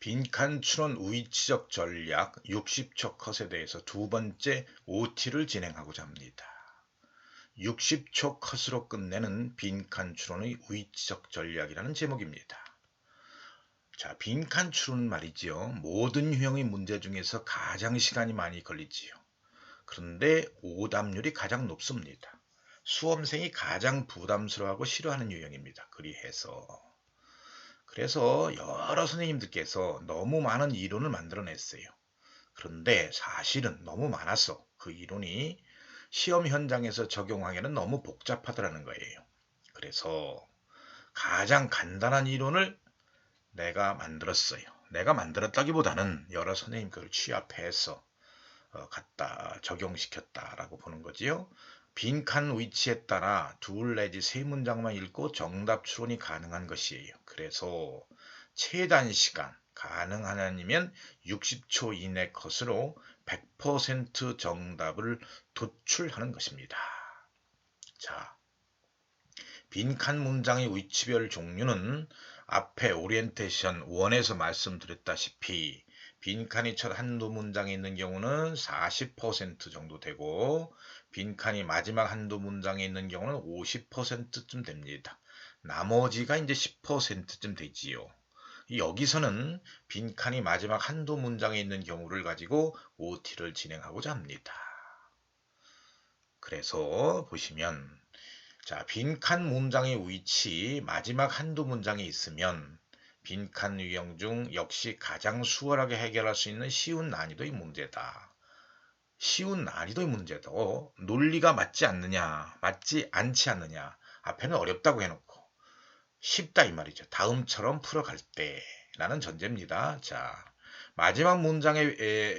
빈칸 추론 위치적 전략 60초 컷에 대해서 두 번째 OT를 진행하고자 합니다. 60초 컷으로 끝내는 빈칸 추론의 위치적 전략이라는 제목입니다. 자, 빈칸 추론 말이지요. 모든 유형의 문제 중에서 가장 시간이 많이 걸리지요. 그런데 오답률이 가장 높습니다. 수험생이 가장 부담스러워하고 싫어하는 유형입니다. 그리해서 그래서 여러 선생님들께서 너무 많은 이론을 만들어냈어요. 그런데 사실은 너무 많아서 그 이론이 시험 현장에서 적용하기에는 너무 복잡하더라는 거예요. 그래서 가장 간단한 이론을 내가 만들었어요. 내가 만들었다기보다는 여러 선생님들 취합해서 어, 갖다 적용시켰다라고 보는 거지요. 빈칸 위치에 따라 둘 내지 세 문장만 읽고 정답 추론이 가능한 것이에요. 그래서 최단 시간 가능하냐면 60초 이내 컷으로 100% 정답을 도출하는 것입니다. 자, 빈칸 문장의 위치별 종류는 앞에 오리엔테이션 1에서 말씀드렸다시피 빈칸이 첫 한두 문장에 있는 경우는 40% 정도 되고 빈칸이 마지막 한두 문장에 있는 경우는 50%쯤 됩니다. 나머지가 이제 10%쯤 되지요. 여기서는 빈칸이 마지막 한두 문장에 있는 경우를 가지고 OT를 진행하고자 합니다. 그래서 보시면 자 빈칸 문장의 위치 마지막 한두 문장에 있으면 빈칸 유형 중 역시 가장 수월하게 해결할 수 있는 쉬운 난이도의 문제다. 쉬운 난이도의 문제도 논리가 맞지 않느냐, 맞지 않지 않느냐, 앞에는 어렵다고 해놓고 쉽다 이 말이죠. 다음처럼 풀어갈 때라는 전제입니다. 자, 마지막 문장에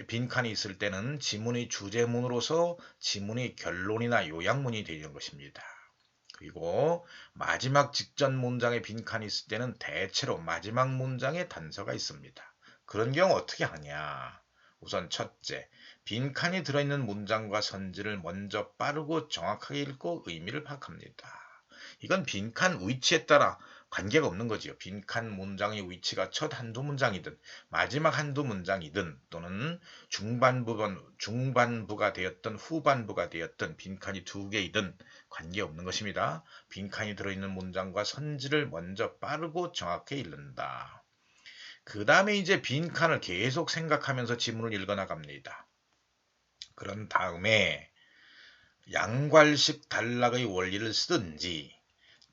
빈칸이 있을 때는 지문의 주제문으로서 지문의 결론이나 요약문이 되는 것입니다. 그리고 마지막 직전 문장에 빈칸이 있을 때는 대체로 마지막 문장에 단서가 있습니다. 그런 경우 어떻게 하냐? 우선 첫째, 빈칸이 들어있는 문장과 선지를 먼저 빠르고 정확하게 읽고 의미를 파악합니다. 이건 빈칸 위치에 따라 관계가 없는 거지요. 빈칸 문장의 위치가 첫 한두 문장이든 마지막 한두 문장이든 또는 중반부건 중반부가 되었던 후반부가 되었던 빈칸이 두 개이든 관계없는 것입니다. 빈칸이 들어있는 문장과 선지를 먼저 빠르고 정확히 읽는다. 그 다음에 이제 빈칸을 계속 생각하면서 지문을 읽어나갑니다. 그런 다음에 양괄식 단락의 원리를 쓰든지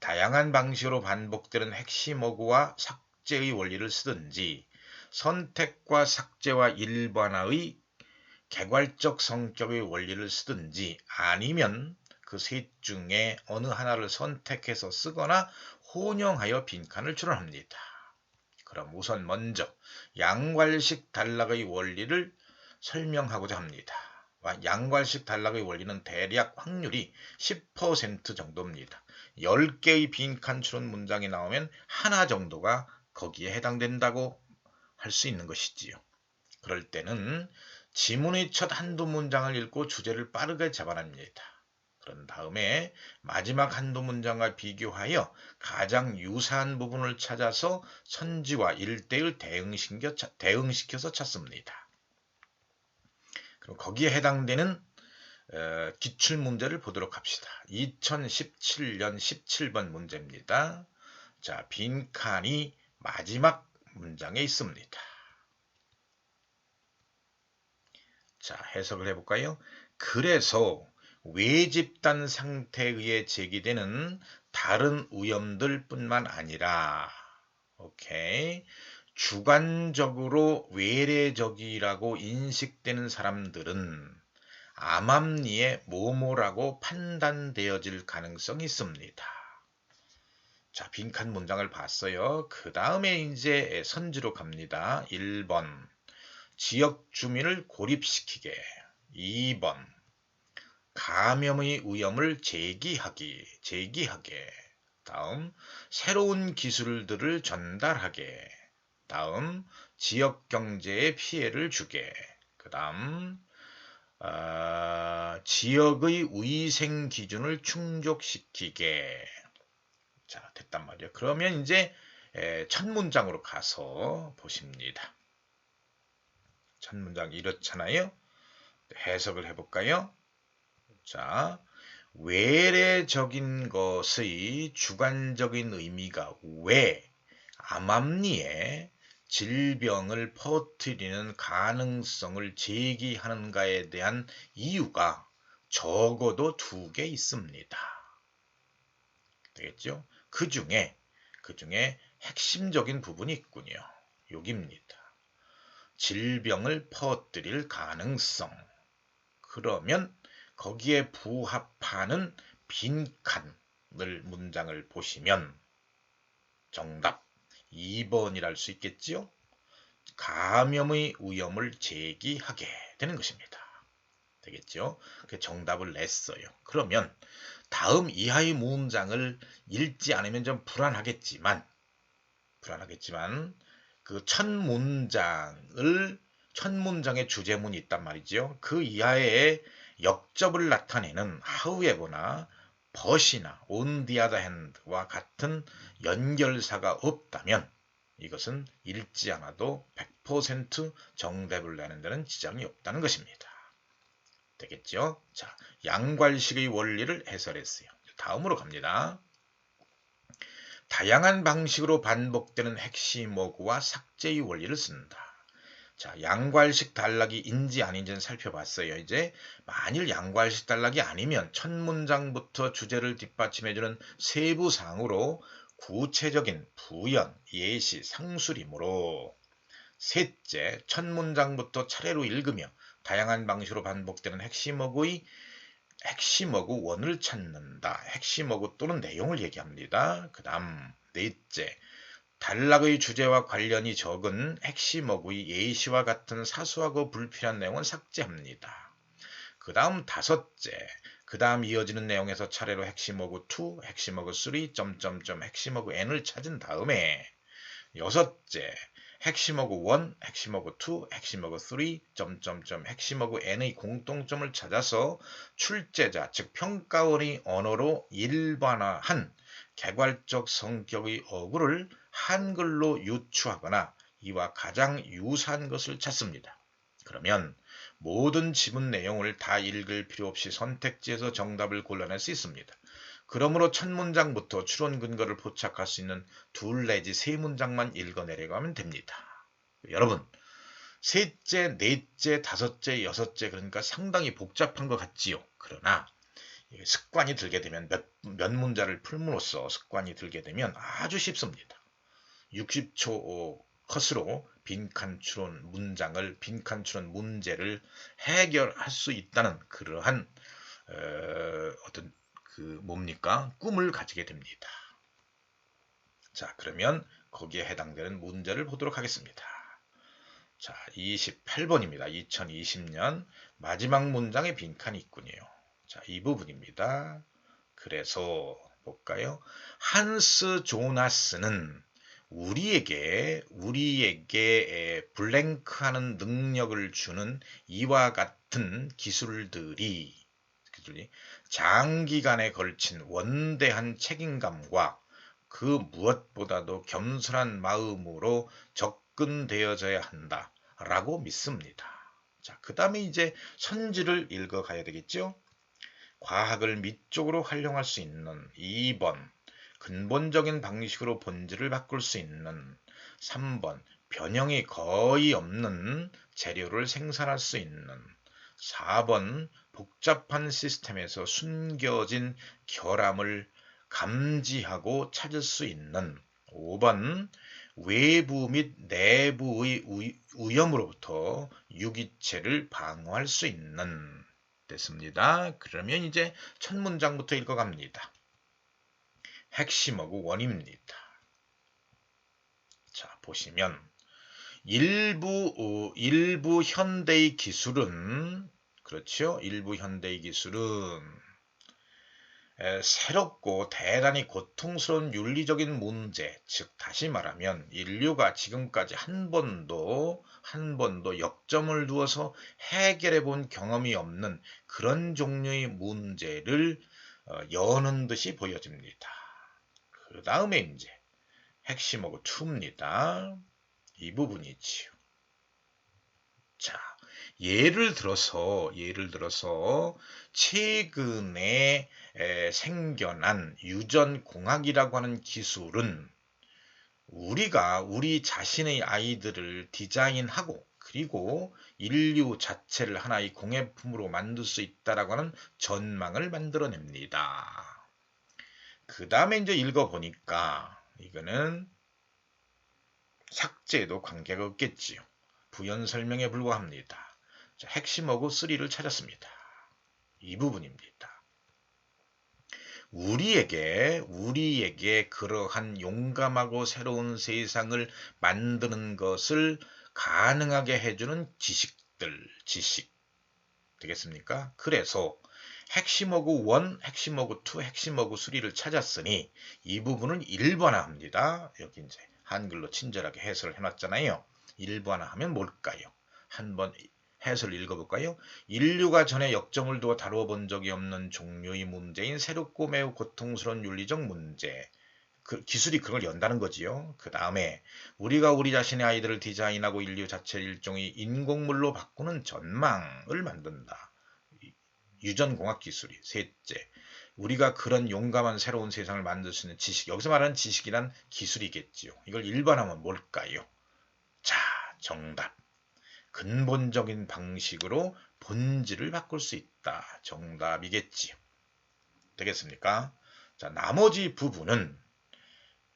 다양한 방식으로 반복되는 핵심 어구와 삭제의 원리를 쓰든지 선택과 삭제와 일반화의 개괄적 성격의 원리를 쓰든지 아니면 그 셋 중에 어느 하나를 선택해서 쓰거나 혼용하여 빈칸을 출원합니다. 그럼 우선 먼저 양괄식 단락의 원리를 설명하고자 합니다. 양괄식 단락의 원리는 대략 확률이 10% 정도입니다. 10개의 빈칸 추론 문장이 나오면 하나 정도가 거기에 해당된다고 할 수 있는 것이지요. 그럴 때는 지문의 첫 한두 문장을 읽고 주제를 빠르게 잡아냅니다. 그런 다음에 마지막 한두 문장과 비교하여 가장 유사한 부분을 찾아서 선지와 일대일 대응시켜, 서 찾습니다. 그럼 거기에 해당되는 기출 문제를 보도록 합시다. 2017년 17번 문제입니다. 자, 빈칸이 마지막 문장에 있습니다. 자, 해석을 해볼까요? 그래서 외집단 상태에 의해 제기되는 다른 오염들 뿐만 아니라, 오케이. 주관적으로 외래적이라고 인식되는 사람들은 암암리의 모모라고 판단되어질 가능성이 있습니다. 자, 빈칸 문장을 봤어요. 그 다음에 이제 선지로 갑니다. 1번. 지역 주민을 고립시키게. 2번. 감염의 위험을 제기하기, 제기하게. 다음, 새로운 기술들을 전달하게. 다음, 지역 경제에 피해를 주게. 그 다음, 어, 지역의 위생 기준을 충족시키게. 자, 됐단 말이에요. 그러면 이제 첫 문장으로 가서 보십니다. 첫 문장 이렇잖아요. 해석을 해볼까요? 자, 외래적인 것의 주관적인 의미가 왜 암암리에 질병을 퍼뜨리는 가능성을 제기하는가에 대한 이유가 적어도 두 개 있습니다. 되겠죠? 그 중에, 그 중에 핵심적인 부분이 있군요. 여기입니다. 질병을 퍼뜨릴 가능성. 그러면 거기에 부합하는 빈칸을 문장을 보시면 정답 2번이랄 수 있겠지요. 감염의 위험을 제기하게 되는 것입니다. 되겠죠? 그 정답을 냈어요. 그러면 다음 이하의 문장을 읽지 않으면 좀 불안하겠지만 불안하겠지만 그 첫 문장을 첫 문장의 주제문이 있단 말이죠. 그 이하에 역접을 나타내는 on the other hand와 같은 연결사가 없다면 이것은 읽지 않아도 100% 정답을 내는 데는 지장이 없다는 것입니다. 되겠죠? 자, 양괄식의 원리를 해설했어요. 다음으로 갑니다. 다양한 방식으로 반복되는 핵심어구와 삭제의 원리를 쓴다. 자, 양괄식 단락이 인지 아닌지는 살펴봤어요. 이제 만일 양괄식 단락이 아니면 첫 문장부터 주제를 뒷받침해주는 세부상으로 구체적인 부연, 예시, 상술이므로 셋째, 첫 문장부터 차례로 읽으며 다양한 방식으로 반복되는 핵심어구의 핵심어구 원을 찾는다. 핵심어구 또는 내용을 얘기합니다. 그 다음 넷째, 단락의 주제와 관련이 적은 핵심어구의 예시와 같은 사소하고 불필요한 내용은 삭제합니다. 그 다음 다섯째, 그 다음 이어지는 내용에서 차례로 핵심어구 2, 핵심어구 3, 점점점 핵심어구 n을 찾은 다음에 여섯째, 핵심어구 1, 핵심어구 2, 핵심어구 3, 점점점 핵심어구 n의 공통점을 찾아서 출제자, 즉 평가원의 언어로 일반화한 개괄적 성격의 어구를 한글로 유추하거나 이와 가장 유사한 것을 찾습니다. 그러면 모든 지문 내용을 다 읽을 필요 없이 선택지에서 정답을 골라낼 수 있습니다. 그러므로 첫 문장부터 추론 근거를 포착할 수 있는 둘 내지 세 문장만 읽어내려가면 됩니다. 여러분, 셋째, 넷째, 다섯째, 여섯째 그러니까 상당히 복잡한 것 같지요. 그러나 습관이 들게 되면 몇, 몇 문자를 풀므로써 습관이 들게 되면 아주 쉽습니다. 60초 컷으로 빈칸 추론 문장을 빈칸 추론 문제를 해결할 수 있다는 그러한 어, 어떤 그 뭡니까 꿈을 가지게 됩니다. 자 그러면 거기에 해당되는 문제를 보도록 하겠습니다. 자 28번입니다. 2020년 마지막 문장에 빈칸이 있군요. 자이 부분입니다. 그래서 볼까요? 한스 조나스는 우리에게 우리에게 블랭크하는 능력을 주는 이와 같은 기술들이 장기간에 걸친 원대한 책임감과 그 무엇보다도 겸손한 마음으로 접근되어져야 한다 라고 믿습니다. 자, 그 다음에 이제 선지를 읽어가야 되겠죠? 과학을 미쪽으로 활용할 수 있는 2번 근본적인 방식으로 본질을 바꿀 수 있는 3번 변형이 거의 없는 재료를 생산할 수 있는 4번 복잡한 시스템에서 숨겨진 결함을 감지하고 찾을 수 있는 5번 외부 및 내부의 위험으로부터 유기체를 방어할 수 있는 됐습니다. 그러면 이제 첫 문장부터 읽어갑니다. 핵심하고 원입니다. 자, 보시면 일부 어, 일부 현대의 기술은 그렇죠? 일부 현대의 기술은 에, 새롭고 대단히 고통스러운 윤리적인 문제, 즉 다시 말하면 인류가 지금까지 한 번도 한 번도 역점을 두어서 해결해 본 경험이 없는 그런 종류의 문제를 어, 여는 듯이 보여집니다. 그 다음에 이제 핵심하고 2입니다. 이 부분이지요. 자, 예를 들어서 예를 들어서 최근에 에, 생겨난 유전 공학이라고 하는 기술은 우리가 우리 자신의 아이들을 디자인하고 그리고 인류 자체를 하나의 공예품으로 만들 수 있다라고 하는 전망을 만들어냅니다. 그 다음에 이제 읽어보니까 이거는 삭제도 관계가 없겠지요. 부연 설명에 불과합니다. 자, 핵심어구 3를 찾았습니다. 이 부분입니다. 우리에게 우리에게 그러한 용감하고 새로운 세상을 만드는 것을 가능하게 해주는 지식들, 지식 되겠습니까? 그래서 핵심어구 1, 핵심어구 2, 핵심어구 3를 찾았으니 이 부분을 일반화합니다. 여기 이제 한글로 친절하게 해설을 해놨잖아요. 일반화하면 뭘까요? 한번 해설 읽어볼까요? 인류가 전에 역점을 두어 다뤄본 적이 없는 종류의 문제인 새롭고 매우 고통스러운 윤리적 문제. 그 기술이 그걸 연다는 거지요. 그 다음에 우리가 우리 자신의 아이들을 디자인하고 인류 자체를 일종의 인공물로 바꾸는 전망을 만든다. 유전공학 기술이 셋째. 우리가 그런 용감한 새로운 세상을 만들 수 있는 지식, 여기서 말하는 지식이란 기술이겠지요. 이걸 일반하면 뭘까요? 자, 정답. 근본적인 방식으로 본질을 바꿀 수 있다. 정답이겠지요. 되겠습니까? 자, 나머지 부분은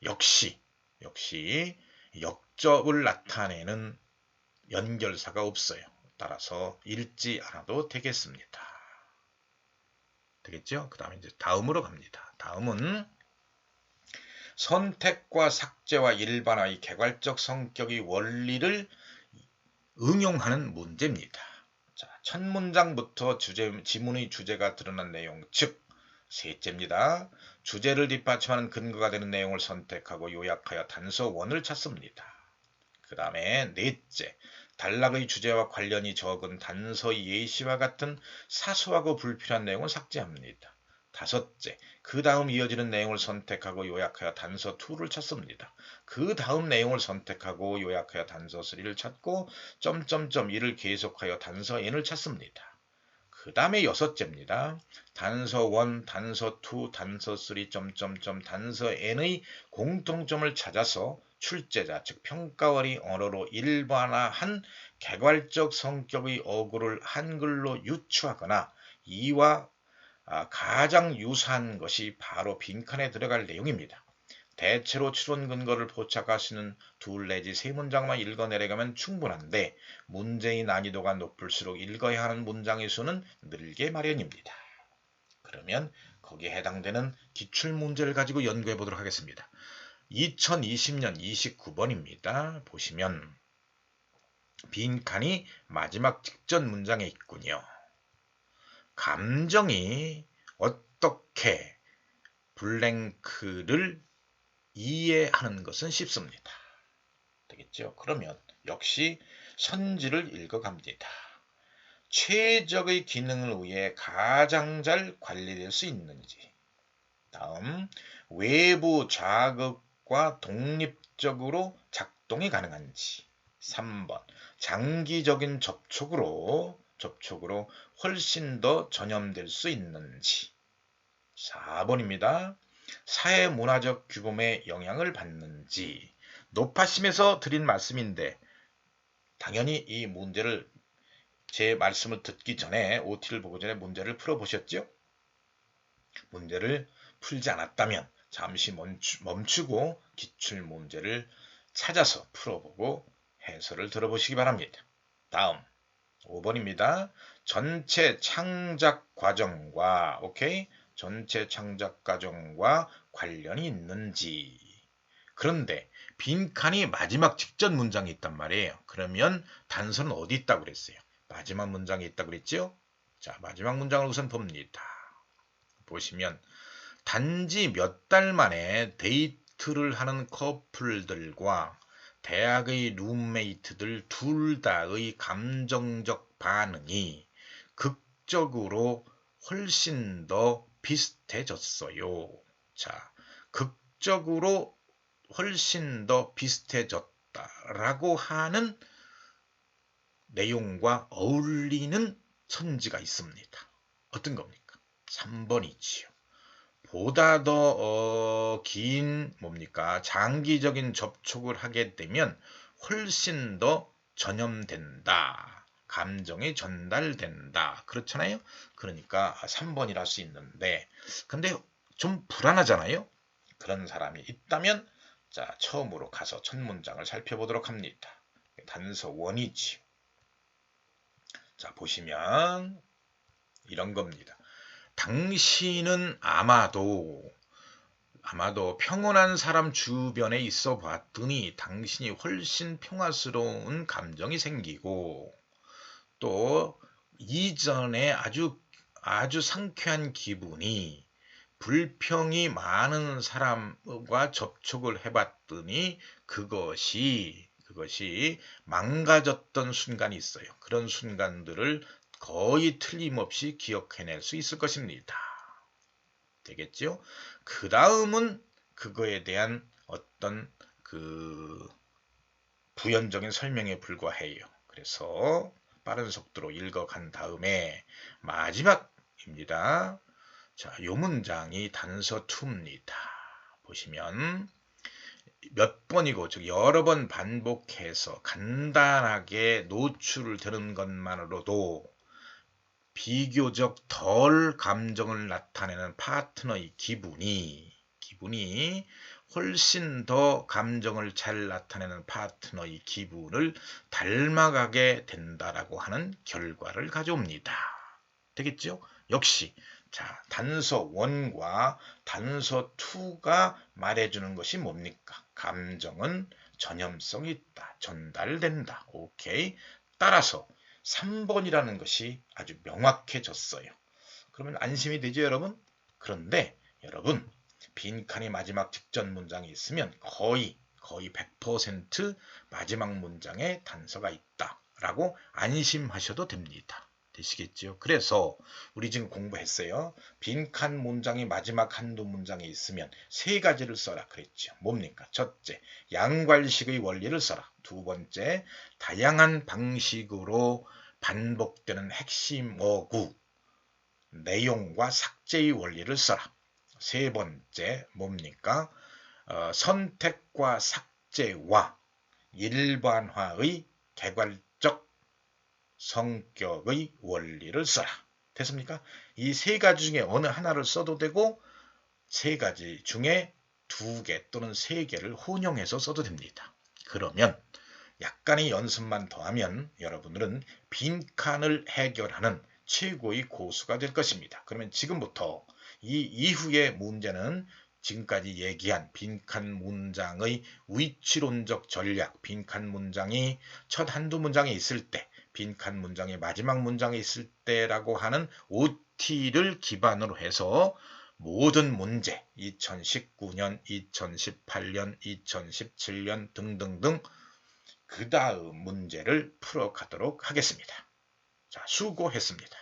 역시 역시 역접을 나타내는 연결사가 없어요. 따라서 읽지 않아도 되겠습니다. 되겠죠? 그 다음에 이제 다음으로 갑니다. 다음은 선택과 삭제와 일반화의 개괄적 성격의 원리를 응용하는 문제입니다. 자, 첫 문장부터 주제, 지문의 주제가 드러난 내용, 즉 셋째입니다. 주제를 뒷받침하는 근거가 되는 내용을 선택하고 요약하여 단서원을 찾습니다. 그 다음에 넷째, 단락의 주제와 관련이 적은 단서 예시와 같은 사소하고 불필요한 내용을 삭제합니다. 다섯째, 그 다음 이어지는 내용을 선택하고 요약하여 단서 2를 찾습니다. 그 다음 내용을 선택하고 요약하여 단서 3를 찾고 점점점 이를 계속하여 단서 n을 찾습니다. 그 다음에 여섯째입니다. 단서 1, 단서 2, 단서 3, 점점점 단서 n의 공통점을 찾아서 출제자 즉 평가원이 언어로 일반화한 개괄적 성격의 어구를 한글로 유추하거나 이와 아, 가장 유사한 것이 바로 빈칸에 들어갈 내용입니다. 대체로 추론 근거를 포착하시는 둘 내지 세 문장만 읽어내려가면 충분한데 문제의 난이도가 높을수록 읽어야 하는 문장의 수는 늘게 마련입니다. 그러면 거기에 해당되는 기출 문제를 가지고 연구해 보도록 하겠습니다. 2020년 29번입니다. 보시면 빈칸이 마지막 직전 문장에 있군요. 감정이 어떻게 블랭크를 이해하는 것은 쉽습니다. 되겠죠? 그러면 역시 선지를 읽어갑니다. 최적의 기능을 위해 가장 잘 관리될 수 있는지. 다음, 외부 자극과 독립적으로 작동이 가능한지. 3번, 장기적인 접촉으로 접촉으로 훨씬 더 전염될 수 있는지. 4번입니다. 사회 문화적 규범에 영향을 받는지. 노파심에서 드린 말씀인데 당연히 이 문제를 제 말씀을 듣기 전에 OT를 보고 전에 문제를 풀어보셨죠? 문제를 풀지 않았다면 잠시 멈추, 고 기출 문제를 찾아서 풀어보고 해설을 들어보시기 바랍니다. 다음 5번입니다. 전체 창작 과정과 오케이 전체 창작 과정과 관련이 있는지 그런데 빈칸이 마지막 직전 문장이 있단 말이에요. 그러면 단서는 어디 있다고 그랬어요? 마지막 문장에 있다고 그랬죠? 자, 마지막 문장을 우선 봅니다. 보시면 단지 몇 달 만에 데이트를 하는 커플들과 대학의 룸메이트들 둘 다의 감정적 반응이 극적으로 훨씬 더 비슷해졌어요. 자, 극적으로 훨씬 더 비슷해졌다라고 하는 내용과 어울리는 선지가 있습니다. 어떤 겁니까? 3번이지요. 보다 더긴 뭡니까? 장기적인 접촉을 하게 되면 훨씬 더 전염된다. 감정이 전달된다. 그렇잖아요? 그러니까 3번이라 할 수 있는데 근데 좀 불안하잖아요? 그런 사람이 있다면 자, 처음으로 가서 첫 문장을 살펴보도록 합니다. 단서 원이지요. 자, 보시면 이런 겁니다. 당신은 아마도 아마도 평온한 사람 주변에 있어 봤더니 당신이 훨씬 평화스러운 감정이 생기고 또 이전에 아주 아주 상쾌한 기분이 불평이 많은 사람과 접촉을 해봤더니 그것이 그것이 망가졌던 순간이 있어요. 그런 순간들을 거의 틀림없이 기억해낼 수 있을 것입니다. 되겠죠? 그 다음은 그거에 대한 어떤 그 부연적인 설명에 불과해요. 그래서 빠른 속도로 읽어간 다음에 마지막입니다. 자, 요 문장이 단서 2입니다. 보시면 몇 번이고 즉 여러 번 반복해서 간단하게 노출을 되는 것만으로도 비교적 덜 감정을 나타내는 파트너의 기분이 기분이 훨씬 더 감정을 잘 나타내는 파트너의 기분을 닮아가게 된다라고 하는 결과를 가져옵니다. 되겠죠? 역시 자, 단서 1과 단서 2가 말해주는 것이 뭡니까? 감정은 전염성이 있다. 전달된다. 오케이. 따라서 3번이라는 것이 아주 명확해졌어요. 그러면 안심이 되죠, 여러분? 그런데 여러분, 빈칸이 마지막 직전 문장이 있으면 거의 거의 100% 마지막 문장에 단서가 있다라고 안심하셔도 됩니다. 되시겠죠? 그래서 우리 지금 공부했어요. 빈칸 문장이 마지막 한두 문장에 있으면 세 가지를 써라 그랬죠. 뭡니까? 첫째, 양괄식의 원리를 써라. 두 번째, 다양한 방식으로 반복되는 핵심 어구, 내용과 삭제의 원리를 써라. 세 번째, 뭡니까? 어, 선택과 삭제와 일반화의 개괄적 성격의 원리를 써라. 됐습니까? 이 세 가지 중에 어느 하나를 써도 되고 세 가지 중에 두 개 또는 세 개를 혼용해서 써도 됩니다. 그러면 약간의 연습만 더하면 여러분들은 빈칸을 해결하는 최고의 고수가 될 것입니다. 그러면 지금부터 이 이후의 문제는 지금까지 얘기한 빈칸 문장의 위치론적 전략, 빈칸 문장이 첫 한두 문장에 있을 때, 빈칸 문장의 마지막 문장에 있을 때라고 하는 OT를 기반으로 해서 모든 문제, 2019년, 2018년, 2017년 등등등 그 다음 문제를 풀어가도록 하겠습니다. 자, 수고했습니다.